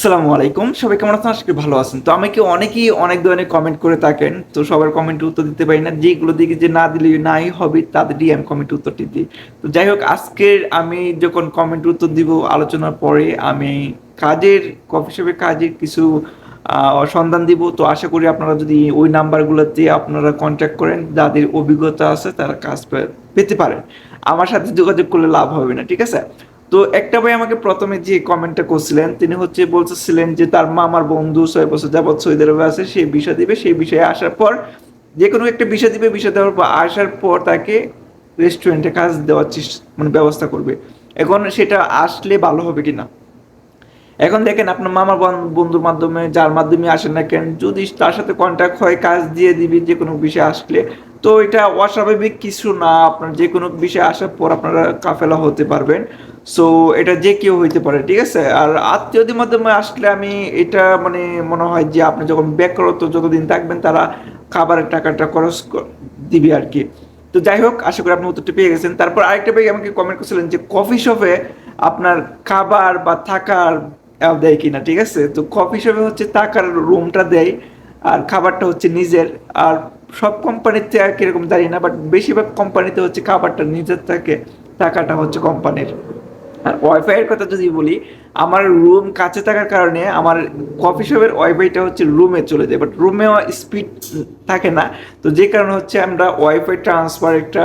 আসসালামু আলাইকুম। সবাই কেমন আছেন? আজকে ভালো আছেন। তো আমাকে অনেকেই অনেক ধরনের কমেন্ট করে থাকেন। তো সবার কমেন্ট উত্তর দিতে পারি না। যেগুলো দিকে যে না দিলে নাই হবে, তাদেরই আমি কমেন্ট উত্তরটি দিই। তো যাই হোক, আজকের আমি যখন কমেন্ট উত্তর দিব, আলোচনার পরে আমি কাজের কফি শপে কাজের কিছু সন্ধান দিব। তো আশা করি আপনারা যদি ওই নাম্বারগুলোতে আপনারা কন্ট্যাক্ট করেন, যাদের অভিজ্ঞতা আছে, তারা কাজ পেতে পারেন। আমার সাথে যোগাযোগ করলে লাভ হবে না, ঠিক আছে? তো একটা ভাই আমাকে প্রথমে যে কমেন্টটা করছিলেন, তিনি হচ্ছে বলতেছিলেন যে তার মামার বন্ধু, ছয় বছর যাবৎ সৌদি আরবে আছে, সে বিষয় দিবে সেই বিষয়ে আসার পর, যে কোনো একটা বিষয় দিবে বিষয় দেওয়ার পর, আসার পর তাকে রেস্টুরেন্টে কাজ দেওয়ার চেষ্টা মানে ব্যবস্থা করবে। এখন সেটা আসলে ভালো হবে কিনা? এখন দেখেন আপনার মামার বন্ধুর মাধ্যমে, যার মাধ্যমে আসেন না কেন, যদি তার সাথে কন্ট্যাক্ট হয়, কাজ দিয়ে দিবি যে কোনো বিষয়ে আসলে, তো এটা অস্বাভাবিক কিছু না, আপনার যে কোনো বিষয়ে আসার পর আপনারা কাফেলা হতে পারবেন। সো এটা যে কেউ হইতে পারে, ঠিক আছে? আর আত্মীয়দের মাধ্যমে আসলে আমি এটা মানে মনে হয় যে আপনি যখন বেকারত্ব যতদিন থাকবেন, তারা খাবারের টাকাটা খরচ দিবে আর কি তো যাই হোক, আশা করি আপনি উত্তরটা পেয়ে গেছেন। তারপর আরেকটা ভাই আমাকে কমেন্ট করছিলেন যে কফি শপে আপনার খাবার বা থাকার দেয় কিনা, ঠিক আছে? তো কফি শপে হচ্ছে থাকার রুমটা দেয়, আর খাবারটা হচ্ছে নিজের। আর সব কোম্পানিতে আর কীরকম জানি না বাট বেশিরভাগ কোম্পানিতে হচ্ছে খাবারটা নিজের থাকে টাকাটা হচ্ছে কোম্পানির আর ওয়াইফাইয়ের কথা যদি বলি, আমার রুম কাছে থাকার কারণে আমার কফি শপের ওয়াইফাইটা হচ্ছে রুমে চলে যায় বাট রুমে স্পিড থাকে না। তো যে কারণে হচ্ছে আমরা ওয়াইফাই ট্রান্সফার একটা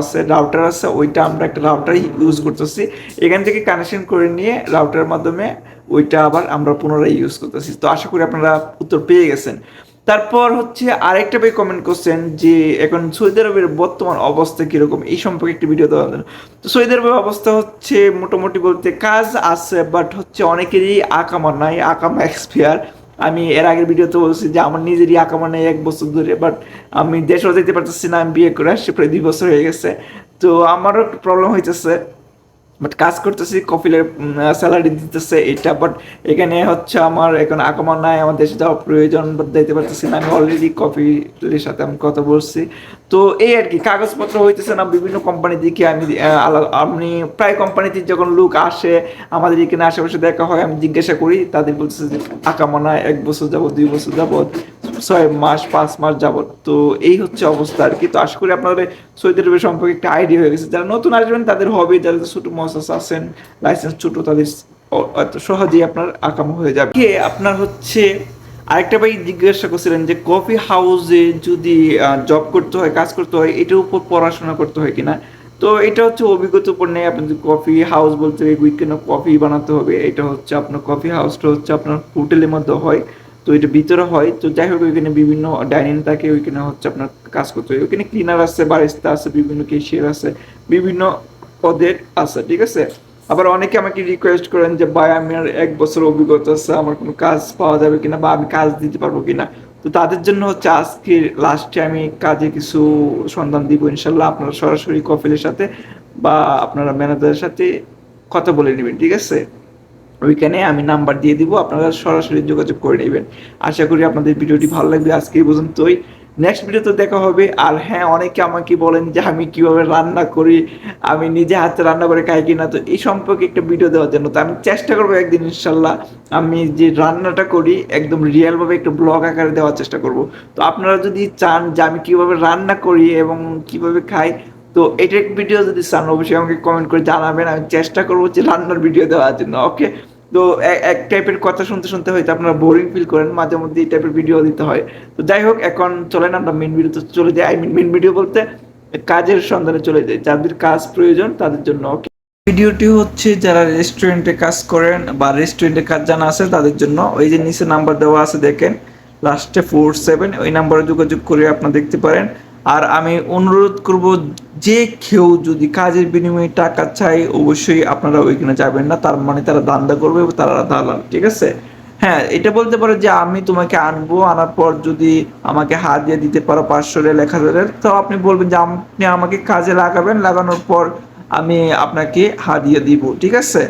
আছে রাউটার আছে, ওইটা আমরা একটা রাউটার ইউজ করতেছি। এখান থেকে কানেকশন করে নিয়ে রাউটারের মাধ্যমে ওইটা আবার আমরা পুনরায় ইউজ করতেছি। তো আশা করি আপনারা উত্তর পেয়ে গেছেন। তারপর হচ্ছে আরেকটা ভাই কমেন্ট করছেন যে, এখন সৌদি আরবের বর্তমান অবস্থা কীরকম? এই সম্পর্কে একটি ভিডিও দেওয়া তো সৌদি আরবের অবস্থা হচ্ছে মোটামুটি বলতে কাজ আছে বাট হচ্ছে অনেকেরই আকামা নাই, আকামা এক্সপিয়ার আমি এর আগের ভিডিওতে বলছি যে, আমার নিজেরই আকামা নেই এক বছর ধরে বাট আমি দেশেও যেতে পারতেছি না, আমি বিয়ে করে আসছি, প্রায় দুই বছর হয়ে গেছে। তো আমারও একটু প্রবলেম হইতেছে। বাট কাজ করতেছি, কফিলের স্যালারি দিতেছে এটা বাট এখানে হচ্ছে আমার এখন আগমন নাই, আমার দেশে যাওয়া প্রয়োজন দিতে পারতেছি না। আমি অলরেডি কফিলের সাথে আমি কথা বলছি। তো এই আর কি, কাগজপত্র হইতেছে না, বিভিন্ন কোম্পানি দিকে আমি আমি প্রায় কোম্পানিতে যখন লোক আসে, আমাদের এখানে আশেপাশে দেখা হয়, আমি জিজ্ঞাসা করি, তাদের বলতেছে যে, আকামনা এক বছর যাবত দুই বছর যাবত ছয় মাস, পাঁচ মাস যাবত। তো এই হচ্ছে অবস্থা আর কি। তো আশা করি আপনাদের সৌদি আরবের সম্পর্কে একটা আইডিয়া হয়ে গেছে। যারা নতুন আসবেন, তাদের হবে যারা ছোট মহাসাস আছেন লাইসেন্স ছোট, তাদের সহজেই আপনার আকাম হয়ে যাবে। কে আপনার হচ্ছে, আরেকটা ভাই জিজ্ঞাসা করছিলেন যে কফি হাউসে যদি জব করতে হয়, কাজ করতে হয়, এটার উপর পড়াশোনা করতে হয় কিনা? তো এটা হচ্ছে অভিজ্ঞতার উপর নেই আপনি যদি কফি হাউস বলতে উইকেন্ড কফি বানাতে হবে, এটা হচ্ছে আপনার কফি হাউসটা হচ্ছে আপনার হোটেলের মধ্যে হয়। তো এটা ভিতরে হয়, তো যাই হোক, ওইখানে বিভিন্ন ডাইনিং থাকে, ওইখানে হচ্ছে আপনার কাজ করতে হয়। ওইখানে ক্লিনার আছে বারিস্তা আছে, বিভিন্ন কেশিয়ার আছে, বিভিন্ন পদের আছে, ঠিক আছে? আবার অনেকে আমাকে রিকোয়েস্ট করেন যে, ভাই আমার এক বছর অভিজ্ঞতা আছে, আমার কোনো কাজ পাওয়া যাবে কিনা বা আমি কাজ দিতে পারব কিনা? তো তাদের জন্য হচ্ছে আজকে লাস্টে আমি কাজে কিছু সন্ধান দিব, ইনশাল্লাহ আপনারা সরাসরি কফিলের সাথে বা আপনারা ম্যানেজারের সাথে কথা বলে নেবেন, ঠিক আছে? ওইখানে আমি নাম্বার দিয়ে দিব, আপনারা সরাসরি যোগাযোগ করে নেবেন। আশা করি আপনাদের ভিডিওটি ভালো লাগবে আজকে এই পর্যন্তই। নেক্সট ভিডিওতে দেখা হবে। আর হ্যাঁ অনেকে আমাকে বলেন যে আমি কীভাবে রান্না করি, আমি নিজে হাতে রান্না করে খাই কিনা, তো এই সম্পর্কে একটা ভিডিও দেওয়ার জন্য। তো আমি চেষ্টা করব একদিন ইনশাল্লাহ আমি যে রান্নাটা করি, একদম রিয়েলভাবে একটা ব্লগ আকারে দেওয়ার চেষ্টা করব। তো আপনারা যদি চান যে আমি কীভাবে রান্না করি এবং কীভাবে খাই তো এটার ভিডিও যদি চান অবশ্যই আমাকে কমেন্ট করে জানাবেন, আমি চেষ্টা করব যে রান্নার ভিডিও দেওয়ার জন্য ওকে তো এক টাইপের কথা শুনতে শুনতে হয়তো আপনারা বোরিং ফিল করেন, মাঝে মধ্যে এই টাইপের ভিডিও দিতে হয়। তো যাই হোক, এখন চলেন আমরা মেন ভিডিওতে চলে যাই। আই মিন মেন ভিডিও বলতে কাজের সন্ধানে চলে যাই, যাদের কাজ প্রয়োজন তাদের জন্য ওকে ভিডিওটি হচ্ছে যারা রেস্টুরেন্টে কাজ করেন বা রেস্টুরেন্টে কাজ জানা আছে তাদের জন্য। ওই যে নিচে নাম্বার দেওয়া আছে দেখেন লাস্টে ফোর সেভেন ওই নাম্বারে যোগাযোগ করে আপনারা দেখতে পারেন। আর আমি অনুরোধ করব যে কেউ যদি কাজের বিনিময়ে টাকা চাই অবশ্যই আপনারা ওইখানে যাবেন না। তার মানে তারা দান্দা করবে তারা দালাল ঠিক আছে? হ্যাঁ এটা বলতে পারো যে আমি তোমাকে আনব আনার পর যদি আমাকে হাত দিয়ে দিতে পারো পাঁচশো রেল এক হাজার রেল, তো আপনি বলবেন যে আপনি আমাকে কাজে লাগাবেন লাগানোর পর আমি আপনাকে হাদিয়ে দিব ঠিক আছে?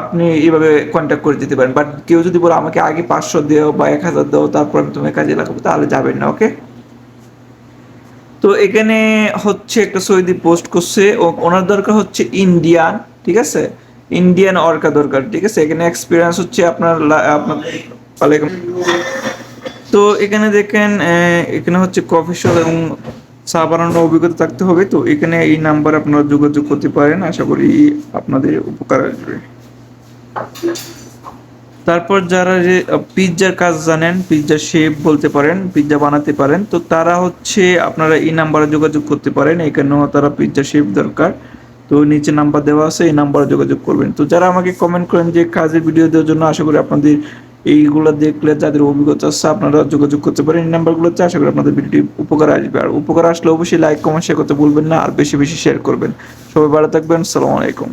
আপনি এইভাবে কন্ট্যাক্ট করে দিতে পারেন। বাট কেউ যদি বলে আমাকে আগে পাঁচশো দেও বা এক হাজার দেও তারপর আমি তোমাকে কাজে লাগাবো তাহলে যাবেন না ওকে তো এখানে হচ্ছে একটা সৌদি পোস্ট করছে, ও ওনার দরকার হচ্ছে ইন্ডিয়ান ঠিক আছে? ইন্ডিয়ান অর্কা দরকার, ঠিক আছে? এখানে এক্সপিরিয়েন্স হচ্ছে আপনার আপনার তো এখানে দেখেন এখানে হচ্ছে কফি শপ এবং চা বানানোর অভিজ্ঞতা থাকতে হবে। তো এখানে এই নাম্বার আপনারা যোগাযোগ করতে পারেন, আশা করি আপনাদের উপকার আসবে। তারপর যারা যে পিৎজার কাজ জানেন, পিৎজা শেপ বলতে পারেন, পিৎজা বানাতে পারেন, তো তারা হচ্ছে আপনারা এই নাম্বারে যোগাযোগ করতে পারেন, এখানেও তারা পিৎজা শেপ দরকার। তো নিচে নাম্বার দেওয়া আছে, এই নাম্বারে যোগাযোগ করবেন। তো যারা আমাকে কমেন্ট করেন যে, কাজের ভিডিও দেওয়ার জন্য আশা করি আপনাদের এইগুলো দেখলে যাদের অভিজ্ঞতা আছে, আপনারা যোগাযোগ করতে পারেন। এই নাম্বারগুলোতে আশা করি আপনাদের ভিডিওটি উপকার আসবে। আর উপকার আসলে অবশ্যই লাইক কমেন্ট শেয়ার করতে ভুলবেন না, আর বেশি বেশি শেয়ার করবেন। সবাই ভালো থাকবেন সালাম আলাইকুম।